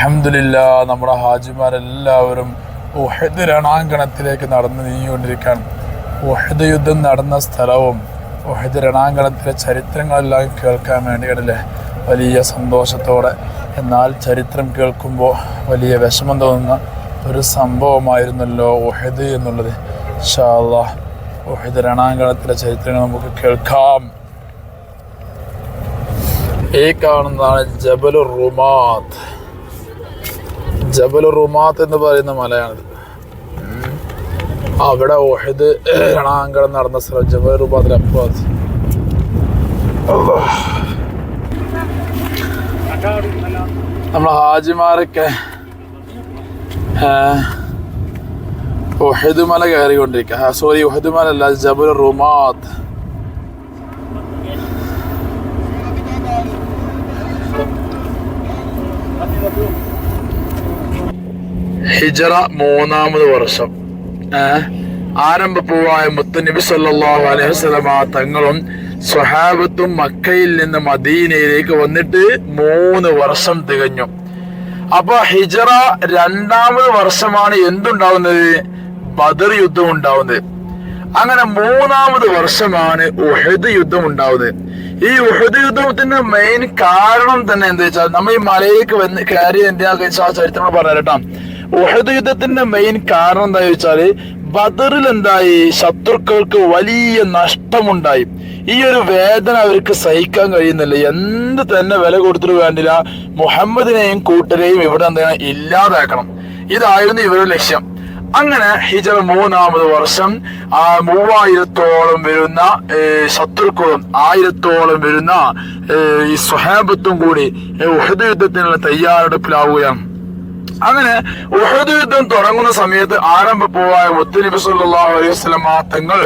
അലഹമില്ല നമ്മുടെ ഹാജിമാരെല്ലാവരും ഉഹദ് രണാങ്കണത്തിലേക്ക് നടന്ന് നീങ്ങിക്കൊണ്ടിരിക്കുകയാണ് ഉഹദ് യുദ്ധം നടന്ന സ്ഥലവും ഉഹദ് രണാങ്കണത്തിലെ ചരിത്രങ്ങളെല്ലാം കേൾക്കാൻ വേണ്ടിയാണല്ലേ? വലിയ സന്തോഷത്തോടെ. എന്നാൽ ചരിത്രം കേൾക്കുമ്പോൾ വലിയ വിഷമം തോന്നുന്ന ഒരു സംഭവമായിരുന്നല്ലോ ഉഹദ് എന്നുള്ളത്. ഷാ ഉഹദ് രണാങ്കണത്തിലെ ചരിത്രങ്ങൾ നമുക്ക് കേൾക്കാം. ഈ കാണുന്നതാണ് ജബലുർ റുമാത്ത് ജബൽ റുമാത്ത് എന്ന് പറയുന്ന മലയാണിത്. അവിടെ ഓഹിദ് രണാങ്കണം നടന്ന സ്ഥലം ജബൽ റുമാത്തിൽ അപ്പോ നമ്മൾ ഹാജിമാരൊക്കെ ഒഹദ് മല കയറിക്കൊണ്ടിരിക്കുക സോറി ഒഹദ് മല അല്ല ജബൽ റുമാത്ത്. ഹിജറ മൂന്നാമത് വർഷം. ആരംഭ ആരംഭപ്പൂവായ മുത്തുനബി സല്ലാഹു അലൈഹി വസല്ലമ തങ്ങളും സ്വഹാബത്തും മക്കയിൽ നിന്ന് മദീനയിലേക്ക് വന്നിട്ട് മൂന്ന് വർഷം തികഞ്ഞു. അപ്പൊ ഹിജറ രണ്ടാമത് വർഷമാണ് എന്തുണ്ടാവുന്നത്? ബദർ യുദ്ധം ഉണ്ടാവുന്നത്. അങ്ങനെ മൂന്നാമത് വർഷമാണ് ഉഹദ് യുദ്ധം ഉണ്ടാവുന്നത്. ഈ ഉഹദ് യുദ്ധത്തിന്റെ മെയിൻ കാരണം തന്നെ എന്താ വെച്ചാൽ നമ്മൾ ഈ മലയിലേക്ക് വന്ന് കയറി എന്താ ചരിത്രങ്ങൾ പറഞ്ഞുതരട്ടോ ഉഹദ് യുദ്ധത്തിന്റെ മെയിൻ കാരണം എന്താ ചോദിച്ചാൽ ബദറിൽ എന്തായി? ശത്രുക്കൾക്ക് വലിയ നഷ്ടമുണ്ടായി. ഈ ഒരു വേദന അവർക്ക് സഹിക്കാൻ കഴിയുന്നില്ല. എന്ത് തന്നെ വില കൊടുത്തിട്ട് വേണ്ടില്ല. മുഹമ്മദിനെയും കൂട്ടരെയും ഇവിടെ എന്താണ് ഇല്ലാതാക്കണം. ഇതായിരുന്നു ഇവരുടെ ലക്ഷ്യം. അങ്ങനെ ഹിജർ മൂന്നാമത് വർഷം ആ മൂവായിരത്തോളം വരുന്ന ശത്രുക്കളും ആയിരത്തോളം വരുന്ന ഈ സ്വഹാബത്തും കൂടി യുദ്ധത്തിനുള്ള തയ്യാറെടുപ്പിലാവുകയാണ്. അങ്ങനെ ഉഹദ് യുദ്ധം തുടങ്ങുന്ന സമയത്ത് ആരംഭപ്പൂവായ മുത്തലിബ് സല്ലല്ലാഹു അലൈഹി വസല്ലമ തങ്ങൾ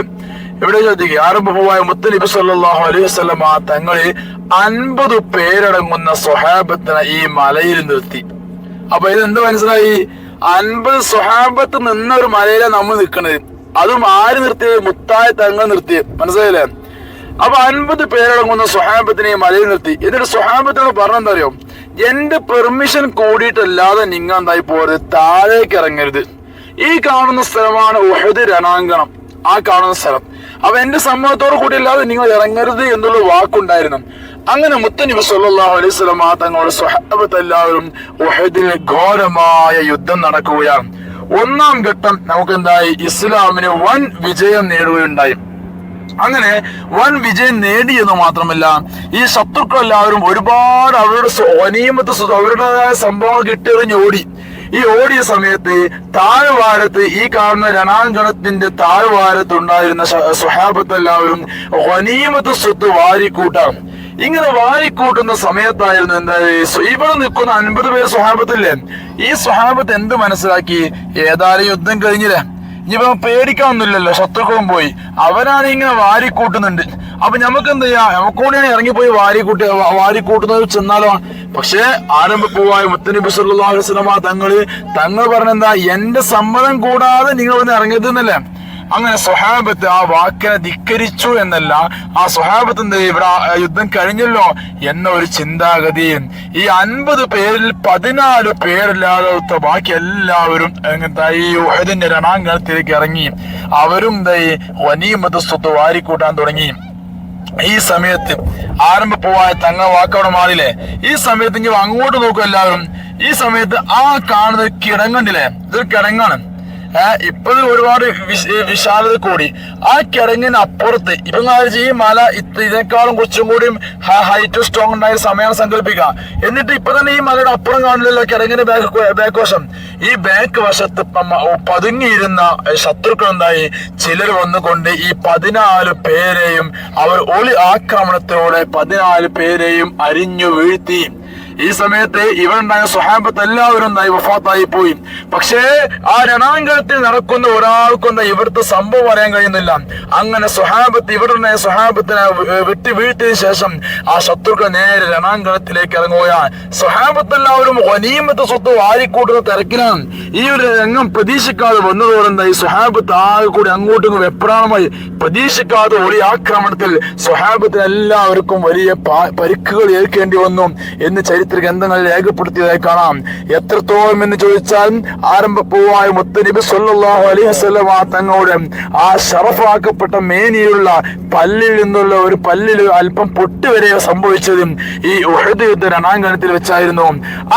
എവിടെ ആരംഭ ആരംഭപ്പൂവായ മുത്തലിബ് സല്ലല്ലാഹു അലൈഹി വസല്ലമ തങ്ങളെ അൻപത് പേരടങ്ങുന്ന സ്വഹാബത്തിനെ ഈ മലയിൽ നിർത്തി. അപ്പൊ ഇത് എന്ത് മനസ്സിലായി? അൻപത് സ്വഹാബത്ത് നിന്ന ഒരു മലയിലാണ് നമ്മൾ നിൽക്കുന്നത് അതും ആര് നിർത്തിയത്? മുത്തായ തങ്ങൾ നിർത്തിയത്. മനസ്സിലായില്ലേ? അപ്പൊ അൻപത് പേരടങ്ങുന്ന സ്വഹാബത്തിനെ മലയിൽ നിർത്തി. എന്നിട്ട് സ്വഹാബത്തിനോട് പറഞ്ഞെന്താ അറിയോ? എന്റെ പെർമിഷൻ കൂടിയിട്ടല്ലാതെ നിങ്ങൾ എന്തായി പോരുത്? താഴേക്ക് ഇറങ്ങരുത് ഈ കാണുന്ന സ്ഥലമാണ് ഉഹദ് രണാങ്കണം. ആ കാണുന്ന സ്ഥലം. അപ്പൊ എന്റെ സമ്മതത്തോട് കൂടി അല്ലാതെ നിങ്ങൾ ഇറങ്ങരുത് എന്നുള്ള വാക്കുണ്ടായിരുന്നു. അങ്ങനെ മുത്തനബി സല്ലല്ലാഹു അലൈഹി ആ തങ്ങളുടെ സ്വഹബത്ത് എല്ലാവരും ഉഹദിൽ ഘോരമായ യുദ്ധം നടക്കുകയാണ്. ഒന്നാം ഘട്ടം നമുക്ക് എന്തായി ഇസ്ലാമിന് വൻ വിജയം നേടുകയുണ്ടായി. അങ്ങനെ വൻ വിജയം നേടി എന്ന് മാത്രമല്ല ഈ ശത്രുക്കൾ എല്ലാവരും ഒരുപാട് അവരുടെ സ്വനീമത്ത് അവരുടേതായ സംഭവം കിട്ടിയെറിഞ്ഞ് ഓടി. ഈ ഓടിയ സമയത്ത് താഴ്വാരത്ത് ഈ കാണുന്ന രണാങ്കണത്തിന്റെ താഴ്വാരത്ത് ഉണ്ടായിരുന്ന സ്വഹാബത്ത് എല്ലാവരും വനീമത്ത് സ്വത്ത് വാരിക്കൂട്ടാം ഇങ്ങനെ വാരിക്കൂട്ടുന്ന സമയത്തായിരുന്നു എന്താ ഇവിടെ നിൽക്കുന്ന അൻപത് പേര് സ്വഹാബത്തില്ലേ? ഈ സ്വഹാബത്ത് എന്ത് മനസ്സിലാക്കി? ഏതായാലും യുദ്ധം കഴിഞ്ഞില്ലേ? ഇനിയിപ്പോ പേടിക്കാനൊന്നുമില്ലല്ലോ. ശത്രുക്കളും പോയി. അവരാണ് ഇങ്ങനെ വാരിക്കൂട്ടുന്നുണ്ട്. അപ്പൊ നമുക്ക് എന്ത് ചെയ്യാം? നമുക്കൂടെയാണ് ഇറങ്ങിപ്പോയി വാരിക്കൂട്ടി വാരിക്കൂട്ടുന്നത് ചെന്നാലോ? പക്ഷേ ആരംഭപ്പൂവായ മുത്തനബി വസല്ലമ തങ്ങൾ തങ്ങൾ പറഞ്ഞെന്താ? എന്റെ സമ്മതം കൂടാതെ നിങ്ങൾ ഒന്ന് ഇറങ്ങിയതെന്നല്ലേ? അങ്ങനെ സ്വഹാബത്ത് ആ വാക്കിനെ ധിക്കരിച്ചു എന്നല്ല ആ സ്വഹാബത്ത് ഇവിടെ യുദ്ധം കഴിഞ്ഞല്ലോ എന്ന ഒരു ചിന്താഗതിയും ഈ അൻപത് പേരിൽ പതിനാല് പേരില്ലാതെ ബാക്കി എല്ലാവരും ഈ ഉഹദിന്റെ രണാങ്കണത്തിലേക്ക് ഇറങ്ങി. അവരും ഈ വനീമത സ്വത്ത് വാരിക്കൂട്ടാൻ തുടങ്ങി. ഈ സമയത്ത് ആരംഭ പോവായ തങ്ങ വാക്കവിടെ മാറിയില്ലേ ഈ സമയത്ത് ഇങ്ങനെ അങ്ങോട്ട് നോക്കും എല്ലാവരും. ഈ സമയത്ത് ആ കാണുന്നത് കിടങ്ങണ്ടില്ലേ? ഇതൊരു കിടങ്ങാണ്. ഏഹ് ഇപ്പൊ ഒരുപാട് വിശാലത കൂടി. ആ കിടങ്ങിന് അപ്പുറത്ത് ഇപ്പൊ ഈ മല ഇത് ഇതിനേക്കാളും കുറച്ചും കൂടി ഹൈറ്റ് സ്ട്രോങ് ഉണ്ടായ സമയം സങ്കല്പിക്കുക. എന്നിട്ട് ഇപ്പൊ തന്നെ ഈ മലയുടെ അപ്പുറം കാണില്ലല്ലോ കിടങ്ങിന്റെ ബാക്ക് ബാക്ക് വശം. ഈ ബാക്ക് വശത്ത് പതുങ്ങിയിരുന്ന ശത്രുക്കൾ എന്തായി? ചിലർ വന്നുകൊണ്ട് ഈ പതിനാല് പേരെയും അവർ ഒളി ആക്രമണത്തോടെ പതിനാല് പേരെയും അരിഞ്ഞു വീഴ്ത്തി. ഈ സമയത്ത് ഇവരുണ്ടായ സ്വഹാബത്ത് എല്ലാവരും വഫാത്തായി പോയി. പക്ഷേ ആ രണാങ്കണത്തിൽ നടക്കുന്ന ഒരാൾക്കൊന്ന് ഇവിടുത്തെ സംഭവം അറിയാൻ കഴിയുന്നില്ല. അങ്ങനെ സ്വഹാബത്ത് ഇവരുടെ സ്വഹാബത്തിനെ വെട്ടി വീഴ്ത്തിയതിനു ശേഷം ആ ശത്രുക്കൾ നേരെ രണാങ്കണത്തിലേക്ക് ഇറങ്ങുക സ്വഹാബത്ത് എല്ലാവരും ഒനീമത്തെ സ്വത്ത് വാരിക്കൂട്ടുന്ന തിരക്കിലാണ്. ഈ ഒരു രംഗം പ്രതീക്ഷിക്കാതെ വന്നതോടെ ഈ സ്വഹാബത്ത് ആകെ കൂടി അങ്ങോട്ടും വെപ്രാണമായി പ്രതീക്ഷിക്കാതെ ഒരു ആക്രമണത്തിൽ സ്വഹാബത്തിന് എല്ലാവർക്കും വലിയ പരിക്കുകൾ ഏൽക്കേണ്ടി വന്നു എന്ന് ചരിത്രം ചരിത്ര ഗ്രന്ഥങ്ങൾ രേഖപ്പെടുത്തിയതായി കാണാം. എത്രത്തോളം എന്ന് ചോദിച്ചാൽ ആരംഭപ്പൂവായ മുത്തനബി സല്ലാഹു അലൈഹി തങ്ങളോട് ആ ഷറഫാക്കപ്പെട്ട മേനിയുള്ള പല്ലിൽ നിന്നുള്ള ഒരു പല്ലിൽ അല്പം പൊട്ടുവരെ സംഭവിച്ചതും ഈ ഉഹദ് യുദ്ധ രണാങ്കണത്തിൽ വെച്ചായിരുന്നു.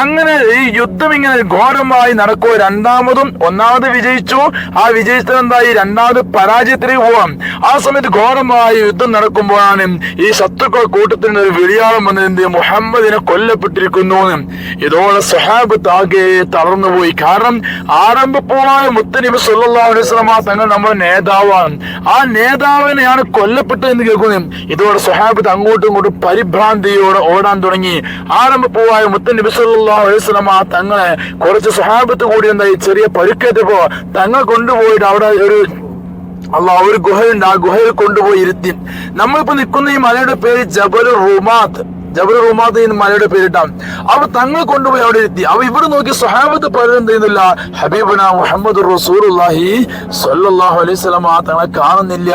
അങ്ങനെ ഈ യുദ്ധം ഇങ്ങനെ ഘോരമായി നടക്കുക രണ്ടാമതും ഒന്നാമത് വിജയിച്ചു. ആ വിജയിച്ചത് എന്തായി? രണ്ടാമത് പരാജയത്തിലേക്ക് പോവാം. ആ സമയത്ത് ഘോരമായ യുദ്ധം നടക്കുമ്പോഴാണ് ഈ ശത്രുക്കൾ കൂട്ടത്തിൽ നിന്ന് ഒരു വിളിയാളം വന്നതിന്റെ മുഹമ്മദിനെ കൊല്ലപ്പെട്ടിരിക്കുന്നു എന്ന്. ഇതോടെ സഹാബത്ത് ആകെ തളർന്നുപോയി കാരണം ആരംഭപ്പൂവായ മുത്തനബി വസല്ലമ തങ്ങൾ നമ്മുടെ നേതാവാണ്. ആ നേതാവിനെയാണ് കൊല്ലപ്പെട്ടത് എന്ന് കേൾക്കുന്നത് ഇതോടെ സഹാബത്ത് അങ്ങോട്ടും ഇങ്ങോട്ടും പരിഭ്രാന്തിയോടെ ഓടാൻ തുടങ്ങി. ആരംഭപ്പൂവായ മുത്തനബി സല്ലല്ലാഹു അലൈഹി വസല്ലമ തങ്ങളെ കുറച്ച് സഹാബത്ത് കൂടി എന്തായി? ചെറിയ പരുക്കേറ്റപ്പോ തങ്ങൾ കൊണ്ടുപോയിട്ട് അവിടെ ഒരു അല്ല ഒരു ഗുഹയുണ്ട്. ആ ഗുഹയിൽ കൊണ്ടുപോയി ഇരുത്തി. നമ്മളിപ്പോ നിൽക്കുന്ന ഈ മലയുടെ പേര് ജബൽ റുമാത്ത് ജബൽ റുമാദ് എന്ന് മലയുടെ പേരിട്ടാം അവർ തങ്ങൾ കൊണ്ടുപോയി അവിടെ എത്തി അവ ഇവിടെ നോക്കി സ്വഹാബത്ത് പലരും ചെയ്യുന്നില്ല? ഹബീബന മുഹമ്മദ് റസൂലുള്ളാഹി സ്വല്ലല്ലാഹു അലൈഹി ആ തങ്ങളെ കാണുന്നില്ല.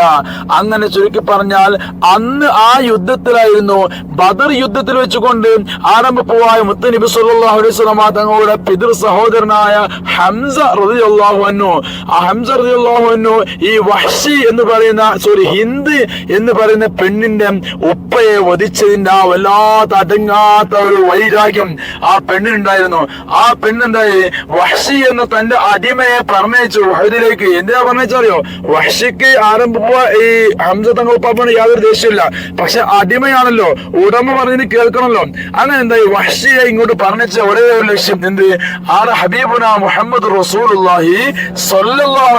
അങ്ങനെ ചുരുക്കി പറഞ്ഞാൽ അന്ന് ആ യുദ്ധത്തിലായിരുന്നു ബദർ യുദ്ധത്തിൽ വെച്ചുകൊണ്ട് ആരംഭ ആരംഭപ്പൂവായ മുത്തനബി സല്ലാഹു അലൈഹി ആ തങ്ങളുടെ പിതൃ സഹോദരനായ ഹംസ റളിയല്ലാഹു അന്നു ആ ഹംസ റളിയല്ലാഹു അന്നു ഈ വഹ്ഷി എന്ന് പറയുന്ന സോറി ഹിന്ദ് എന്ന് പറയുന്ന പെണ്ണിന്റെ ഉപ്പയെ വധിച്ചതിന്റെ ആ വല്ലാത്ത അടങ്ങാത്ത ഒരു വൈരാഗ്യം ആ പെണ്ണിനുണ്ടായിരുന്നു. ആ പെണ്ണെന്തായി? വഹ്ഷി എന്ന തന്റെ അടിമയെ പറഞ്ഞയച്ചു വഹദിലേക്ക് എന്തിനാ പറഞ്ഞറിയോ വഹ്ഷിക്ക് ആരംഭ ഈ ഹംസ തങ്ങൾ ഉപ്പാപ്പന് യാതൊരു ദേഷ്യമില്ല പക്ഷെ അടിമയാണല്ലോ. ഉടമ പറഞ്ഞതിന് കേൾക്കണമല്ലോ. അങ്ങനെ എന്തായി? വഹ്ഷിയെ ഇങ്ങോട്ട് പറഞ്ഞിച്ച ഒരേ ഒരു ലക്ഷ്യം എന്ത്? ആറ് ഹബീബുന മുഹമ്മദ് റസൂലുള്ളാഹി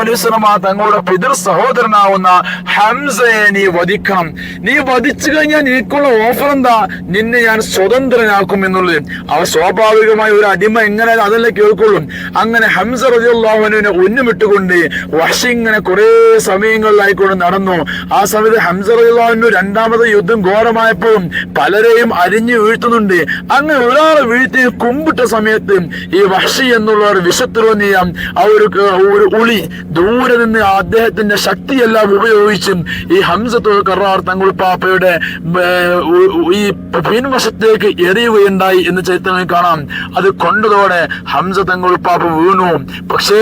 അലൈഹി തങ്ങളുടെ പിതൃ സഹോദരനാവുന്ന ഹംസയെ നീ വധിക്കണം. നീ വധിച്ചു കഴിഞ്ഞാൽ നിനക്കുള്ള ഓഫർ എന്താ? നിന്നെ ഞാൻ സ്വതന്ത്രനാക്കും എന്നുള്ളത് അവ സ്വാഭാവികമായ ഒരു അടിമ എങ്ങനെ അതല്ലേ കേൾക്കുള്ളൂ? അങ്ങനെ ഹംസ റളിയല്ലാഹുവിനെ ഒന്നുമിട്ടുകൊണ്ട് വഷി ഇങ്ങനെ കുറെ സമയങ്ങളിലായിക്കൊണ്ട് നടന്നു. ആ സമയത്ത് ഹംസ റളിയല്ലാഹുവിന് രണ്ടാമത് യുദ്ധം ഘോരമായപ്പോഴും പലരെയും അരിഞ്ഞു വീഴ്ത്തുന്നുണ്ട്. അങ്ങനെ ഒരാളെ വീഴ്ത്തി കുമ്പിട്ട സമയത്ത് ഈ വഷി എന്നുള്ള ഒരു വിഷത്തിലൊന്നിയ ആ ഒരു ഒരു ഉളി ദൂരെ നിന്ന് അദ്ദേഹത്തിന്റെ ശക്തിയെല്ലാം ഉപയോഗിച്ചും ഈ ഹംസത്തുൽ കറാർ തങ്ങൾ പാപ്പയുടെ ഈ പിൻവശത്തേക്ക് എറിയുകയുണ്ടായി എന്ന് ചരിത്രങ്ങളിൽ കാണാം. അത് കൊണ്ടതോടെ ഹംസ തങ്ങൾ പാപ്പ വീണു. പക്ഷേ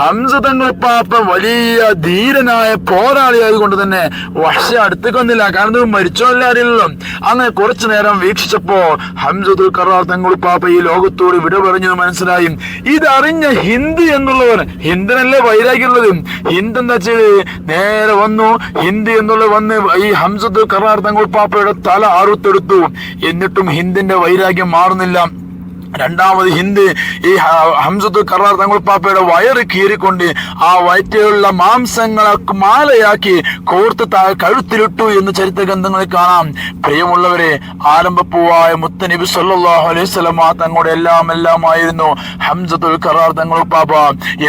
ഹംസ തങ്ങൾ പാപ്പ വലിയ ധീരനായ പോരാളിയായത് കൊണ്ട് തന്നെ വഷ അടുത്തേക്കൊന്നില്ല കാരണം മരിച്ചോല്ല അറിയില്ലല്ലോ അങ്ങനെ കുറച്ചു നേരം വീക്ഷിച്ചപ്പോ ഹംസത്തുൽ കറാർ തങ്ങൾ പാപ്പ ഈ ലോകത്തോട് വിട പറഞ്ഞു മനസ്സിലായി. ഇതറിഞ്ഞ ഹിന്ദു എന്നുള്ളവർ ഹിന്ദനല്ലേ വൈരാഗ്യമുള്ളത്? ഹിന്ദു എന്താ ചെയ്ത് നേരെ വന്നു. ഹിന്ദു എന്നുള്ള വന്ന് ഈ ഹംസത്തുൽ കറാർ തങ്ങൾ പാപ്പയുടെ തല അറുത്തെടുത്തു എന്നിട്ടും ഹിന്ദിന്റെ വൈരാഗ്യം മാറുന്നില്ല. രണ്ടാമത് ഹിന്ദ്. ഈ ഹംസത്തുൽ കറാർ തങ്ങൾ പാപ്പയുടെ വയറ് കീറിക്കൊണ്ട് ആ വയറ്റിലുള്ള മാംസങ്ങളെ മാലയാക്കി കോർത്ത് കഴുത്തിലിട്ടു എന്ന് ചരിത്ര ഗ്രന്ഥങ്ങളിൽ കാണാം. പ്രിയമുള്ളവരെ ആരംഭപ്പൂവായ മുത്തനബി സല്ലാഹു അലൈഹി വസല്ലമ തങ്ങളുടെ എല്ലാം എല്ലാമായിരുന്നു ഹംസത്തുൽ കറാർ തങ്ങൾ പാപ്പ.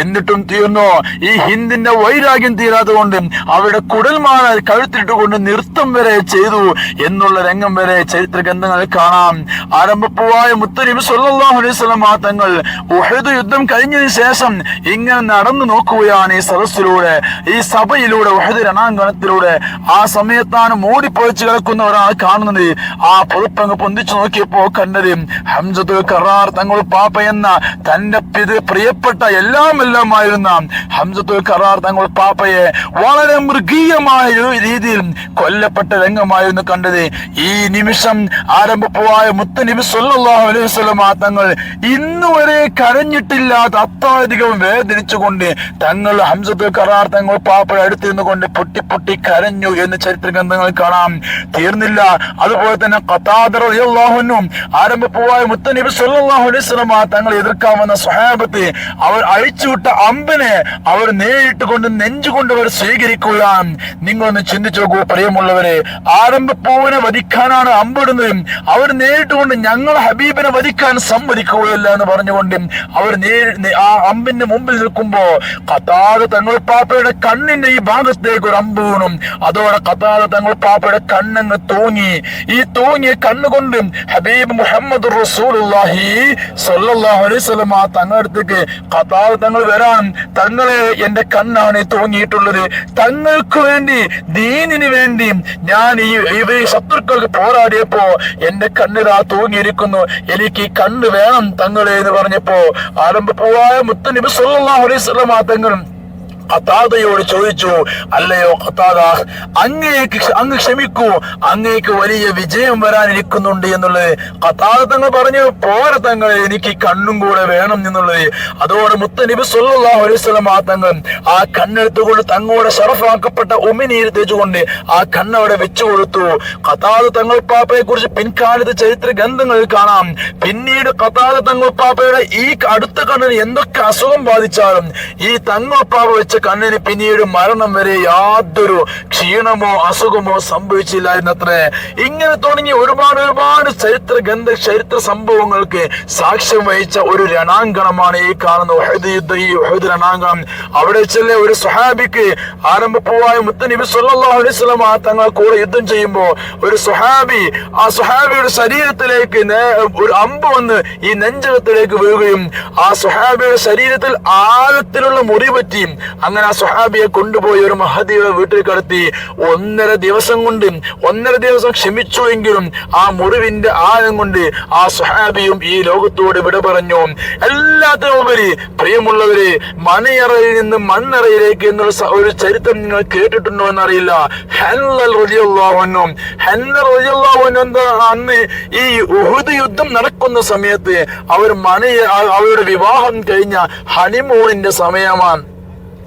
എന്നിട്ടും തീർന്നു? ഈ ഹിന്ദിന്റെ വൈരാഗ്യം തീരാതെ കൊണ്ട് അവരുടെ കുടൽമാല കഴുത്തിട്ടുകൊണ്ട് നൃത്തം വരെ ചെയ്തു എന്നുള്ള രംഗം വരെ ചരിത്ര ഗ്രന്ഥങ്ങളിൽ കാണാം. ആരംഭപ്പൂവായ മുത്തനബി സല്ലല്ലാഹു അലൈഹി സ്വലം ഉഹദ് യുദ്ധം കഴിഞ്ഞതിന് ശേഷം ഇങ്ങനെ നടന്നു നോക്കുകയാണ് ഈ സദസ്സിലൂടെ ഈ സഭയിലൂടെ ഉഹദ് രണാങ്കണത്തിലൂടെ. ആ സമയത്താണ് മൂടിപ്പൊളിച്ച് കിടക്കുന്ന ഒരാൾ കാണുന്നത്. ആ പുതുപ്പങ്ങ് പൊന്തിച്ചു നോക്കിയപ്പോ കണ്ടത് ഹംസത്തുൽ കറാർ തങ്ങൾ പാപ്പ എന്ന തന്റെ പിത് പ്രിയപ്പെട്ട എല്ലാം എല്ലാമായിരുന്ന ഹംസത്തുൽ കറാർ തങ്ങൾ പാപ്പയെ വളരെ മൃഗീയമായ രീതിയിൽ കൊല്ലപ്പെട്ട രംഗമായിരുന്നു കണ്ടത്. ഈ നിമിഷം ആരംഭപ്പുവായ മുത്തനബി സല്ലല്ലാഹു അലൈഹി വസല്ലമ തങ്ങൾ ഇന്നുവരെ കരഞ്ഞിട്ടില്ലാത്ത അത്രയധികം വേദനിച്ചുകൊണ്ട് തങ്ങൾ ഹംസത്തുൽ കറാർ തങ്ങൾ പാപ്പ അടുത്തിരുന്നു കൊണ്ട് പൊട്ടി പൊട്ടി കരഞ്ഞു എന്ന് ചരിത്ര ഗ്രന്ഥങ്ങൾ കാണാം. തീർന്നില്ല. അതുപോലെ തന്നെ ഖതാദർ ആരംഭ പോവായ മുത്തനബി വസല്ലമ തങ്ങൾ എതിർക്കാമെന്ന സ്വഹാബത്തെ അവർ അഴിച്ചുവിട്ട അമ്പിനെ അവർ നേരിട്ട് കൊണ്ട് നെഞ്ചുകൊണ്ട് അവർ സ്വീകരിക്കുകയാണ്. നിങ്ങളൊന്ന് ചിന്തിച്ചു നോക്കൂ പ്രിയമുള്ളവരെ ആരംഭപ്പൂവിനെ വധിക്കാനാണ് അമ്പിടുന്നത് അവർ നേരിട്ട് കൊണ്ട് ഞങ്ങൾ ഹബീബിനെ വധിക്കാൻ സമ്മതിക്കുകയില്ല എന്ന് പറഞ്ഞുകൊണ്ട് അവർ ആ അമ്പിന്റെ മുമ്പിൽ നിൽക്കുമ്പോ കത്താതെ തങ്ങൾ പാപ്പയുടെ കണ്ണിന്റെ ഈ ഭാഗത്തേക്ക് ഒരു അമ്പ് വീണും. അതോടെ കത്താതെ തങ്ങൾ പാപ്പയുടെ കണ്ണങ്ങ് തൂങ്ങി. ഈ തൂങ്ങിയ കണ്ണുകൊണ്ട് ഹബീബ് മുഹമ്മദ് റസൂലുള്ളാഹി അലൈഹി വസല്ലം തങ്ങളടുത്തേക്ക് കത്താതെ തങ്ങൾ വരാൻ തങ്ങളെ എന്റെ കണ്ണാണ് തൂങ്ങിയിട്ടുള്ളത്. തങ്ങൾക്ക് വേണ്ടി ദീനിന് വേണ്ടി ഞാൻ ഈ ഇവ ശത്രുക്കൾക്ക് പോരാടിയപ്പോ എന്റെ കണ്ണിതാ തൂങ്ങിയിരിക്കുന്നു. എനിക്ക് ഈ കണ്ണ് വേണം തങ്ങളെ എന്ന് പറഞ്ഞപ്പോ ആരംഭപ്പൂവായ മുത്തനബി സല്ലാ അലൈഹി വസല്ലം ആ തങ്ങൾ ഖത്താദയോട് ചോദിച്ചു അല്ലയോ ഖത്താദ അങ്ങേക്ക് അങ്ങ് ക്ഷമിക്കൂ അങ്ങേക്ക് വലിയ വിജയം വരാനിരിക്കുന്നുണ്ട് എന്നുള്ളത്. ഖത്താദ തങ്ങൾ പറഞ്ഞു പോര തങ്ങൾ എനിക്ക് കണ്ണും കൂടെ വേണം എന്നുള്ളത്. അതോടെ മുത്തനബി അലൈഹി വസല്ലം ആ തങ്ങൾ ആ കണ്ണെടുത്തുകൊണ്ട് തങ്ങളുടെ ഷറഫാക്കപ്പെട്ട ഉമിനീര് തേച്ചുകൊണ്ട് ആ കണ്ണവിടെ വെച്ചു കൊടുത്തു. ഖത്താദ തങ്ങൾ പാപ്പയെ കുറിച്ച് പിൻകാലത്ത് ചരിത്ര ഗ്രന്ഥങ്ങളിൽ കാണാം. പിന്നീട് ഖത്താദ തങ്ങൾ പാപ്പയുടെ ഈ അടുത്ത കണ്ണിന് എന്തൊക്കെ അസുഖം ബാധിച്ചാലും ഈ തങ്ങൾ പാപ്പ വെച്ച കണ്ണിന് പിന്നീട് മരണം വരെ യാതൊരു ക്ഷീണമോ അസുഖമോ എന്നത്രേ ഇങ്ങനെ തുടങ്ങി ഒരുപാട് ഒരുപാട് ചരിത്ര ഗന്ധ ചരിത്ര സംഭവങ്ങൾക്ക് സാക്ഷ്യം വഹിച്ച ഒരു രണാങ്കണമാണ് ഈ കാണുന്ന ഉഹദ് യുദ്ധ ഈ രണാങ്കണം. അവിടെ ചെല്ല ഒരു സുഹാബിക്ക് ആരംഭപ്പൂവായ മുത്തനബി സല്ലല്ലാഹു അലൈഹി വസല്ലം തങ്ങൾ കൂടെ യുദ്ധം ചെയ്യുമ്പോൾ ഒരു സുഹാബി ആ സുഹാബിയുടെ ശരീരത്തിലേക്ക് ഒരു അമ്പ് വന്ന് ഈ നെഞ്ചകത്തിലേക്ക് വീഴുകയും ആ സുഹാബിയുടെ ശരീരത്തിൽ ആഴത്തിലുള്ള മുറി പറ്റി അങ്ങനെ ആ സുഹാബിയെ കൊണ്ടുപോയി ഒരു മഹദിയുടെ വീട്ടിൽ കടത്തി ഒന്നര ദിവസം കൊണ്ട് ഒന്നര ദിവസം ക്ഷമിച്ചു എങ്കിലും ആ മുറിവിന്റെ ആഴം കൊണ്ട് ആ സുഹാബിയും ഈ ലോകത്തോട് വിട പറഞ്ഞു. എല്ലാത്തിനുപരി പ്രിയമുള്ളവരെ മണിയറയിൽ നിന്ന് മണ്ണറയിലേക്ക് എന്നുള്ള ഒരു ചരിത്രം നിങ്ങൾ കേട്ടിട്ടുണ്ടോ എന്നറിയില്ല. അന്ന് ഈ ഉഹുദ് യുദ്ധം നടക്കുന്ന സമയത്ത് അവർ മണി അവരുടെ വിവാഹം കഴിഞ്ഞ ഹണിമൂണിന്റെ സമയമാണ്.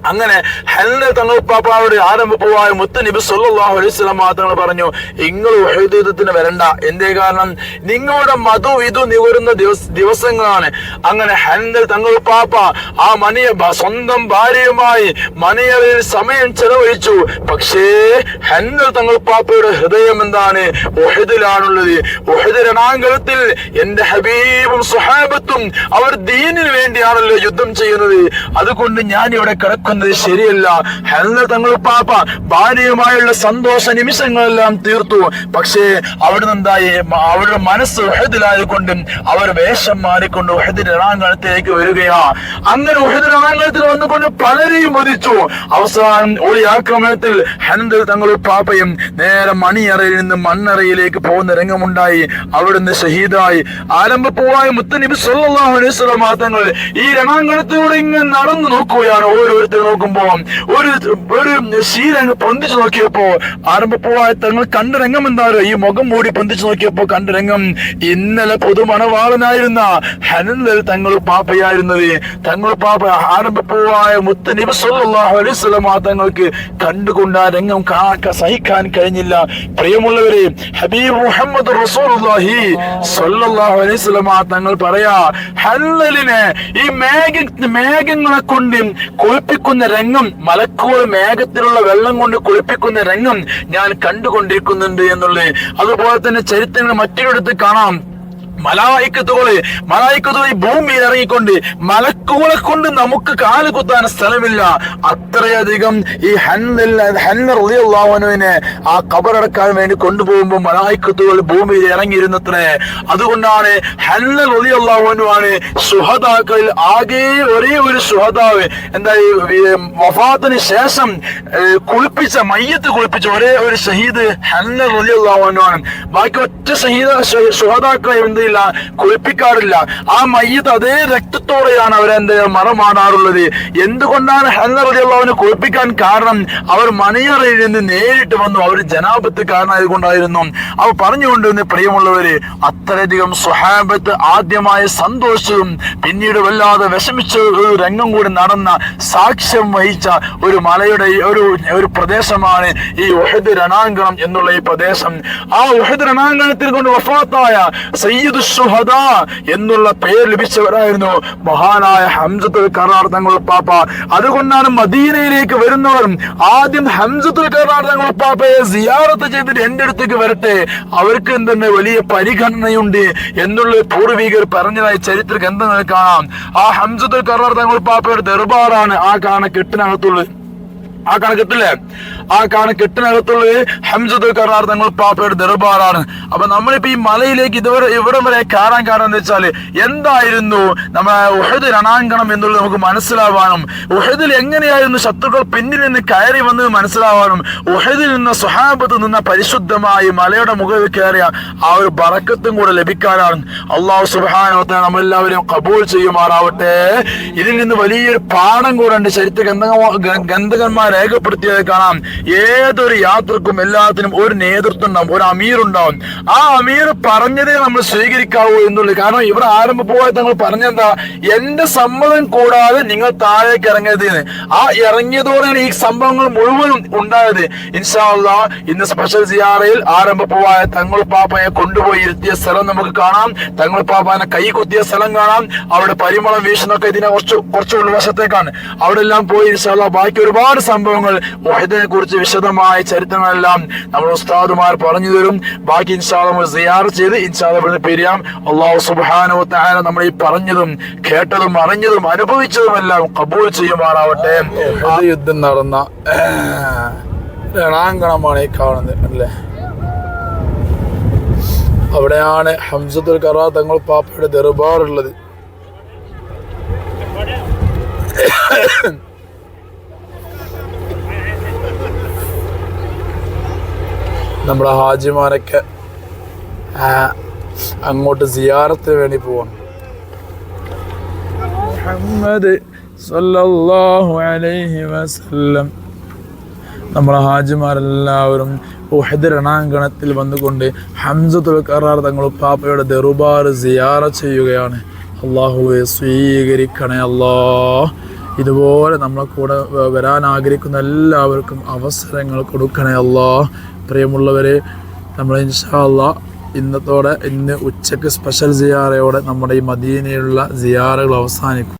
അങ്ങനെ ഹെല്ല് തങ്ങൾ പാപ്പാവോട് ആരംഭപ്പുവായ മുത്ത നബി സല്ലാഹു അലൈഹി വസല്ലം തങ്ങൾ പറഞ്ഞു നിങ്ങൾ ഉഹദ് വരണ്ട. എന്തേ കാരണം? നിങ്ങളുടെ മധു ഇതു നിവരുന്ന ദിവസ- ദിവസങ്ങളാണ്. അങ്ങനെ ഹെല്ല് തങ്ങൾ പാപ്പ ആ മണിയ സ്വന്തം ഭാര്യയുമായി മണിയറയിൽ സമയം ചെലവഴിച്ചു. പക്ഷേ ഹെന്നൽ തങ്ങൾ പാപ്പയുടെ ഹൃദയം എന്താണ്? ഒഹിദിലാണുള്ളത് ഒഹിദ് രണാങ്കണത്തിൽ എന്റെ ഹബീബും സുഹാബത്തും അവർ ദീനിന് വേണ്ടിയാണല്ലോ യുദ്ധം ചെയ്യുന്നത്. അതുകൊണ്ട് ഞാൻ ഇവിടെ കിടക്കുന്നത് ശരിയല്ല. ഹെൽന തങ്ങൾ പാപ്പ ഭാര്യയുമായുള്ള സന്തോഷ നിമിഷങ്ങളെല്ലാം തീർത്തു. പക്ഷേ അവിടെ എന്തായി? അവരുടെ മനസ്സ് ഉഹദിലായതുകൊണ്ട് അവർ വേഷം മാറിക്കൊണ്ട് ഉഹദിന്റെ രണാങ്കണത്തിലേക്ക് വരികയാ. അങ്ങനെ ഉഹദ് രണാങ്കണത്തിൽ വന്നുകൊണ്ട് പലരെയും വധിച്ചു. അവസാനം ഒരു ആക്രമണത്തിൽ ഹനന്തൽ തങ്ങൾ പാപ്പയും നേരെ മണിയറയിൽ നിന്ന് മണ്ണറയിലേക്ക് പോകുന്ന രംഗമുണ്ടായി. അവിടുന്ന് ഷഹീദായി. ആരംഭ പോവായ മുത്തനബി സല്ലല്ലാഹു അലൈഹി തങ്ങൾ ഈ രണാങ്കണത്തിലൂടെ ഇങ്ങനെ നടന്നു നോക്കുകയാണ് ഓരോരുത്തർ നോക്കുമ്പോ ഒരു ഒരു ശീലങ്ങ് പൊന്തിച്ചു നോക്കിയപ്പോ ആരംഭപ്പൂവായ തങ്ങൾ കണ്ട രംഗം ഈ മുഖം മൂടി പൊന്തിച്ചു നോക്കിയപ്പോ കണ്ട രംഗം ഇന്നലെ പൊതുമണവാളനായിരുന്ന ഹനന്തൽ തങ്ങൾ പാപ്പയായിരുന്നത്. തങ്ങൾ പാപ്പ ആരംഭപ്പൂവായ മുത്തനബി സല്ലല്ലാഹു അലൈഹി തങ്ങൾക്ക് കണ്ടുകൊണ്ട് ആ രംഗം കാക്ക സഹിക്കാൻ കഴിഞ്ഞില്ല. പ്രിയമുള്ളവരെ ഹബീബ് മുഹമ്മദ് റസൂലുള്ളാഹി സല്ലല്ലാഹു അലൈഹി വസല്ലം തങ്ങൾ പറയാ ഹല്ലലിനെ ഈ മേഘ മേഘങ്ങളെ കൊണ്ട് കുളിപ്പിക്കുന്ന രംഗം മലക്കുകൾ മേഘത്തിലുള്ള വെള്ളം കൊണ്ട് കുളിപ്പിക്കുന്ന രംഗം ഞാൻ കണ്ടുകൊണ്ടിരിക്കുന്നുണ്ട് എന്നുള്ളത്. അതുപോലെ തന്നെ ചരിത്രങ്ങൾ മറ്റൊരിടത്ത് കാണാം. മലായിക്കത്തുകൾ മലായിക്കത്തുകൾ ഭൂമിയിൽ ഇറങ്ങിക്കൊണ്ട് മലക്കുകളെ കൊണ്ട് നമുക്ക് കാൽ കുത്താൻ സ്ഥലമില്ല. അത്രയധികം ഈ ഹന്നുവിനെ ആ കബറടക്കാൻ വേണ്ടി കൊണ്ടുപോകുമ്പോൾ മലായിക്കത്തുകൾ ഭൂമിയിൽ ഇറങ്ങിയിരുന്നത്രേ. അതുകൊണ്ടാണ് ഹന്നൽ ആണ് സുഹതാക്കളിൽ ആകെ ഒരേ ഒരു സുഹതാവ് എന്താ വഫാത്തിന് ശേഷം കുളിപ്പിച്ച മയ്യത്ത് കുളിപ്പിച്ച ഒരേ ഒരു ഷഹീദ് ഹന്നൽ ആണ് ബാക്കി ഒറ്റ ഷഹീദ സുഹതാക്കളെ എന്തില്ല കുളിപ്പിക്കാറില്ല. ആ മയ്യത്ത് അതേ രക്തത്തോടെയാണ് അവരെന്ത് മറമാടാറുള്ളത്. എന്തുകൊണ്ടാണ് ഹന്നർ അള്ളാഹുവിനെ കുളിപ്പിക്കാൻ കാരണം? അവർ മണിയറയിൽ നിന്ന് നേരിട്ട് വന്നു അവർ ജനാപത്ത് കാരണമായതുകൊണ്ടായിരുന്നു. അവർ പറഞ്ഞുകൊണ്ടിരുന്ന പ്രിയമുള്ളവര് അത്രയധികം സ്വഹാബത്ത് ആദ്യമായി സന്തോഷവും പിന്നീട് വല്ലാതെ വിഷമിച്ച ഒരു രംഗം കൂടി നടന്ന സാക്ഷ്യം വഹിച്ച ഒരു മലയുടെ ഒരു ഒരു പ്രദേശമാണ് ഈ ഉഹദ് രണാങ്കണം എന്നുള്ള ഈ പ്രദേശം. ആ ഉഹദ് രണാങ്കണത്തിൽ കൊണ്ട് വഫാത്തായ സയ്യിദ് എന്നുള്ള പേര് ലഭിച്ചവരായിരുന്നു മഹാനായ ഹംസത്തുൽ കറാർ തങ്ങൾ പാപ്പ. അതുകൊണ്ടാണ് മദീനയിലേക്ക് വരുന്നവർ ആദ്യം ഹംസത്തുൽ കറാർ തങ്ങൾ പാപ്പയെ സിയാറത്ത് ചെയ്തിട്ട് എന്റെ അടുത്തേക്ക് വരട്ടെ. അവർക്ക് എന്തെന്നെ വലിയ പരിഗണനയുണ്ട് എന്നുള്ള പൂർവികർ പറഞ്ഞതായി ചരിത്ര ഗ്രന്ഥങ്ങൾ കാണാം. ആ ഹംസത്തുൽ കറാർ തങ്ങൾ പാപ്പയുടെ ദർബാറാണ് ആ കാണ കെട്ടിനകത്തുള്ളത്. ആ കണക്കെട്ടില്ലേ ആ കാണ കെട്ടിനകത്തുള്ളത് ഹംസത്തുൽ കറാർ തങ്ങൾ പാപ്പയുടെ ദർബാറാണ് അപ്പൊ നമ്മളിപ്പോ ഈ മലയിലേക്ക് ഇതുവരെ ഇവിടം വരെ കയറാൻ കാരണം എന്ന് വെച്ചാൽ എന്തായിരുന്നു നമ്മളെ ഉഹദ് രണാങ്കണം എന്നുള്ളത് നമുക്ക് മനസ്സിലാവാനും ഉഹദിൽ എങ്ങനെയായിരുന്നു ശത്രുക്കൾ പിന്നിൽ നിന്ന് കയറി വന്നത് മനസ്സിലാവാനും ഉഹദിൽ നിന്ന് സ്വഹാബത്ത് നിന്ന പരിശുദ്ധമായി മലയുടെ മുകളിൽ കയറിയ ആ ഒരു ബറക്കത്തും കൂടെ ലഭിക്കാനാണ്. അള്ളാഹു സുബാനത്തെ നമ്മളെല്ലാവരും കബൂൾ ചെയ്യുമാറാവട്ടെ. ഇതിൽ നിന്ന് വലിയൊരു പാഠം കൂടെ ഉണ്ട്. ചരിത്ര ഗന്ധ ഗന്ധകന്മാർ രേഖപ്പെടുത്തിയത് കാണാം. ഏതൊരു യാത്രക്കും എല്ലാത്തിനും ഒരു നേതൃത്വം ഉണ്ടാവും ഒരു അമീർ ഉണ്ടാവും. ആ അമീർ പറഞ്ഞതേ നമ്മൾ സ്വീകരിക്കാവൂ എന്നുള്ളത് കാരണം ഇവിടെ ആരംഭ പോയ തങ്ങൾ പറഞ്ഞെന്താ? എന്റെ സമ്മതം കൂടാതെ നിങ്ങൾ താഴേക്ക് ഇറങ്ങരുത് ആ ഇറങ്ങിയതോടെയാണ് ഈ സംഭവങ്ങൾ മുഴുവനും ഉണ്ടായത്. ഇൻഷാല്ല ഇന്ന് സ്പെഷ്യൽ സിയാറയിൽ ആരംഭ പോവായ തങ്ങൾ പാപ്പയെ കൊണ്ടുപോയി ഇരുത്തിയ സ്ഥലം നമുക്ക് കാണാം. തങ്ങൾ പാപ്പാനെ കൈ കുത്തിയ സ്ഥലം കാണാം. അവിടെ പരിമളം വീശുന്നൊക്കെ ഇതിനെ കുറച്ച് കുറച്ച് ഉൾവശത്തേക്കാണ്. അവിടെ എല്ലാം പോയി ഇൻഷാല്ല ബാക്കി ഒരുപാട് സംഭവങ്ങൾ മുഹിദിനെ കുറിച്ച് വിശദമായ ചരിത്രങ്ങളെല്ലാം നമ്മൾ ഉസ്താദുമാർ പറഞ്ഞു തരും. ബാക്കി ഇൻഷാദ് നമ്മൾ സിയാർ ചെയ്ത് ഇൻഷാദ് ഇവിടെ പിരിയാം. അള്ളാഹു സുബാനോ താന നമ്മൾ ഈ പറഞ്ഞതും കേട്ടതും അറിഞ്ഞതും അനുഭവിച്ചതുമെല്ലാം കബൂൽ ചെയ്യുമാറാവട്ടെ. യുദ്ധം നടന്ന രണാങ്കണമാണ് ഈ കാണുന്നത് അല്ലേ? അവിടെയാണ് ഹംസത്തുൽ കറാ തങ്ങൾ പാപ്പയുടെ ദർബാർ നമ്മുടെ ഹാജിമാരൊക്കെ അങ്ങോട്ട് സിയാറത്തിന് വേണ്ടി പോവാണ്. മുഹമ്മദ് സല്ലല്ലാഹു അലൈഹി വസല്ലം. നമ്മളെ ഹാജിമാരെല്ലാവരും ഉഹദ് വന്നുകൊണ്ട് ഹംസത്തുൽ കറാർ തങ്ങൾ പാപ്പയുടെ ദെറുബാർ സിയാറ ചെയ്യുകയാണ്. അള്ളാഹുവെ സ്വീകരിക്കണേ അല്ലാ ഇതുപോലെ നമ്മളെ കൂടെ വരാൻ ആഗ്രഹിക്കുന്ന എല്ലാവർക്കും അവസരങ്ങൾ കൊടുക്കണേ അല്ലാ. പ്രിയമുള്ളവർ നമ്മൾ ഇൻഷാ ഇന്നത്തോടെ ഇന്ന് ഉച്ചയ്ക്ക് സ്പെഷ്യൽ സിയാറയോടെ നമ്മുടെ ഈ മദീനയിലുള്ള സിയാറകൾ അവസാനിക്കും.